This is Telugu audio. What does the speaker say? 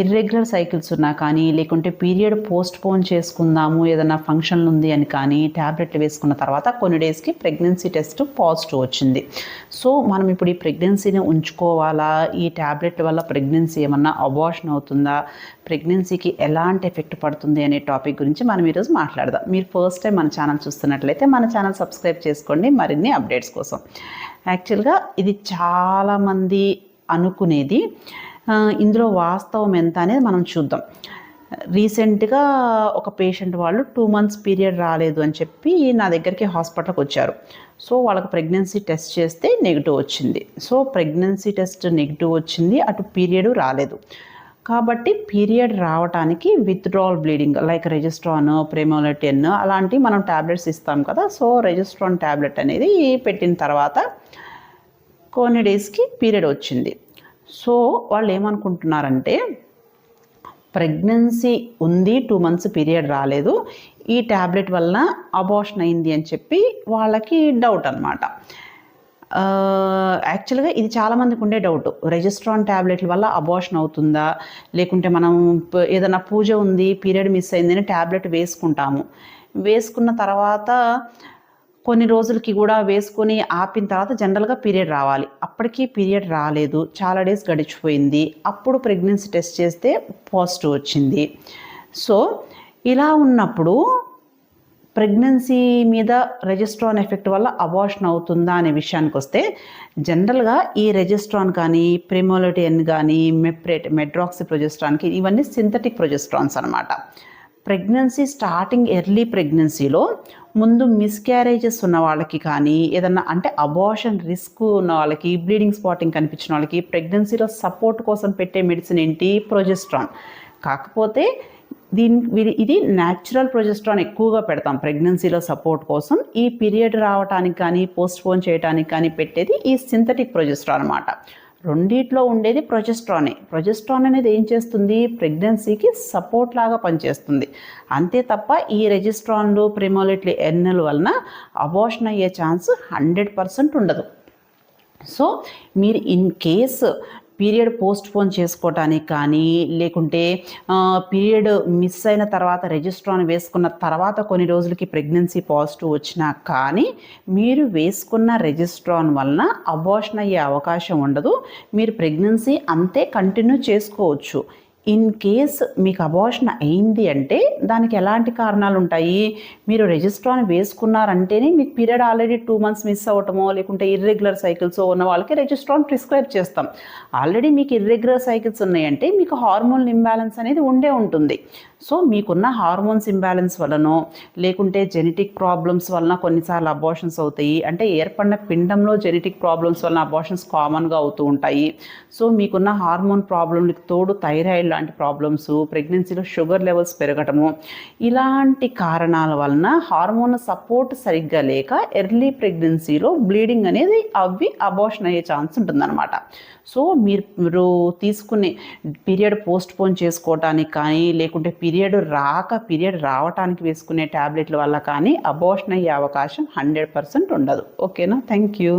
ఇర్రెగ్యులర్ సైకిల్స్ ఉన్నా కానీ లేకుంటే పీరియడ్ పోస్ట్ పోన్ చేసుకుందాము ఏదైనా ఫంక్షన్లు ఉంది అని కానీ ట్యాబ్లెట్లు వేసుకున్న తర్వాత కొన్ని డేస్కి ప్రెగ్నెన్సీ టెస్ట్ పాజిటివ్ వచ్చింది. సో మనం ఇప్పుడు ఈ ప్రెగ్నెన్సీని ఉంచుకోవాలా? ఈ ట్యాబ్లెట్ వల్ల ప్రెగ్నెన్సీ ఏమన్నా అబార్షన్ అవుతుందా? ప్రెగ్నెన్సీకి ఎలాంటి ఎఫెక్ట్ పడుతుంది అనే టాపిక్ గురించి మనం ఈరోజు మాట్లాడదాం. మీరు ఫస్ట్ టైం మన ఛానల్ చూస్తున్నట్లయితే మన ఛానల్ సబ్స్క్రైబ్ చేసుకోండి. మరిన్ని అప్డేట్స్ కోసం. యాక్చువల్గా ఇది చాలామంది అనుకునేది ఇందులో వాస్తవం ఎంత అనేది మనం చూద్దాం. రీసెంట్గా ఒక పేషెంట్ వాళ్ళు టూ మంత్స్ పీరియడ్ రాలేదు అని చెప్పి నా దగ్గరికి హాస్పిటల్కి వచ్చారు. సో వాళ్ళకి ప్రెగ్నెన్సీ టెస్ట్ చేస్తే నెగిటివ్ వచ్చింది. సో ప్రెగ్నెన్సీ టెస్ట్ నెగిటివ్ వచ్చింది అటు పీరియడ్ రాలేదు. కాబట్టి పీరియడ్ రావడానికి withdrawal bleeding like Regestrone Primolut N అలాంటివి మనం ట్యాబ్లెట్స్ ఇస్తాం కదా సో రెజిస్ట్రాన్ ట్యాబ్లెట్ అనేది పెట్టిన తర్వాత కొన్ని డేస్కి పీరియడ్ వచ్చింది. సో వాళ్ళు ఏమనుకుంటున్నారంటే ప్రెగ్నెన్సీ ఉంది టూ మంత్స్ పీరియడ్ రాలేదు ఈ ట్యాబ్లెట్ వలన అబార్షన్ అయింది అని చెప్పి వాళ్ళకి డౌట్ అనమాట యాక్చువల్గా ఇది చాలామందికి ఉండే డౌట్. రెజిస్ట్రాన్ ట్యాబ్లెట్ల వల్ల అబార్షన్ అవుతుందా? లేకుంటే మనం ఏదైనా పూజ ఉంది పీరియడ్ మిస్ అయిందని ట్యాబ్లెట్ వేసుకుంటాము. వేసుకున్న తర్వాత కొన్ని రోజులకి కూడా వేసుకొని ఆపిన తర్వాత జనరల్గా పీరియడ్ రావాలి. అప్పటికీ పీరియడ్ రాలేదు. చాలా డేస్ గడిచిపోయింది. అప్పుడు ప్రెగ్నెన్సీ టెస్ట్ చేస్తే పాజిటివ్ వచ్చింది. సో ఇలా ఉన్నప్పుడు ప్రెగ్నెన్సీ మీద రెజిస్ట్రాన్ ఎఫెక్ట్ వల్ల అబార్షన్ అవుతుందా అనే విషయానికి వస్తే జనరల్గా ఈ రెజిస్ట్రాన్ కానీ ప్రిమోలిటియన్ కానీ మెప్రేట్ మెడ్రాక్సి ప్రొజెస్ట్రాన్కి ఇవన్నీ సింథటిక్ ప్రొజెస్ట్రాన్స్ అనమాట ప్రెగ్నెన్సీ స్టార్టింగ్ ఎర్లీ ప్రెగ్నెన్సీలో ముందు మిస్క్యారేజెస్ ఉన్న వాళ్ళకి కానీ ఏదన్నా అంటే అబార్షన్ రిస్క్ ఉన్న వాళ్ళకి బ్లీడింగ్ స్పాటింగ్ కనిపించిన వాళ్ళకి ప్రెగ్నెన్సీలో సపోర్ట్ కోసం పెట్టే మెడిసిన్ ఏంటి? ప్రొజెస్ట్రాన్. కాకపోతే దీని ఇది న్యాచురల్ ప్రొజెస్ట్రాన్ ఎక్కువగా పెడతాం ప్రెగ్నెన్సీలో సపోర్ట్ కోసం. ఈ పీరియడ్ రావడానికి కానీ పోస్ట్ పోన్ చేయడానికి కానీ పెట్టేది ఈ సింథటిక్ ప్రొజెస్ట్రాన్ అనమాట రెండిట్లో ఉండేది ప్రొజెస్ట్రానే. ప్రొజెస్ట్రాన్ అనేది ఏం చేస్తుంది? ప్రెగ్నెన్సీకి సపోర్ట్ లాగా పనిచేస్తుంది. అంతే తప్ప ఈ రెజిస్ట్రాన్లు ప్రిమోలిట్లీ ఎన్నెల వలన అబార్షన్ అయ్యే ఛాన్స్ హండ్రెడ్ పర్సెంట్ ఉండదు. సో మీరు in case period postpone చేసుకోవటానికి కానీ లేకుంటే పీరియడ్ మిస్ అయిన తర్వాత రెజిస్ట్రాన్ వేసుకున్న తర్వాత కొన్ని రోజులకి ప్రెగ్నెన్సీ పాజిటివ్ వచ్చినా కానీ మీరు వేసుకున్న రెజిస్ట్రాన్ వలన అబార్షన్ అయ్యే అవకాశం ఉండదు. మీరు ప్రెగ్నెన్సీ అంతే కంటిన్యూ చేసుకోవచ్చు. ఇన్ కేస్ మీకు అబార్షన్ అయింది అంటే దానికి ఎలాంటి కారణాలు ఉంటాయి? మీరు రిజిస్ట్రాన్ వేసుకున్నారంటేనే మీకు period already two months miss అవ్వటమో లేకుంటే ఇర్రెగ్యులర్ సైకిల్స్ ఉన్న వాళ్ళకి రెజిస్ట్రాన్ ప్రిస్క్రైబ్ చేస్తాం. ఆల్రెడీ మీకు ఇర్రెగ్యులర్ సైకిల్స్ ఉన్నాయంటే మీకు హార్మోన్ ఇంబ్యాలెన్స్ అనేది ఉండే ఉంటుంది. సో మీకున్న హార్మోన్స్ ఇంబ్యాలెన్స్ వలనో లేకుంటే జెనెటిక్ ప్రాబ్లమ్స్ వలన కొన్నిసార్లు అబార్షన్స్ అవుతాయి. అంటే ఏర్పడిన పిండంలో జెనెటిక్ ప్రాబ్లమ్స్ వలన అబార్షన్స్ కామన్గా అవుతూ ఉంటాయి. సో మీకున్న హార్మోన్ ప్రాబ్లంకి తోడు థైరాయిడ్ లాంటి ప్రాబ్లమ్స్ ప్రెగ్నెన్సీలో షుగర్ లెవెల్స్ పెరగటము ఇలాంటి కారణాల వలన హార్మోన్ సపోర్ట్ సరిగ్గా లేక ఎర్లీ ప్రెగ్నెన్సీలో బ్లీడింగ్ అనేది అవి అబార్షన్ అయ్యే ఛాన్స్ ఉంటుందన్నమాట. సో మీరు మీరు తీసుకునే పీరియడ్ పోస్ట్ పోన్ చేసుకోవటానికి కానీ లేకుంటే పీరియడ్ రాక పీరియడ్ రావటానికి వేసుకునే ట్యాబ్లెట్ల వల్ల కానీ అబోషన్ అయ్యే అవకాశం హండ్రెడ్ పర్సెంట్ ఉండదు. ఓకేనా థ్యాంక్ యూ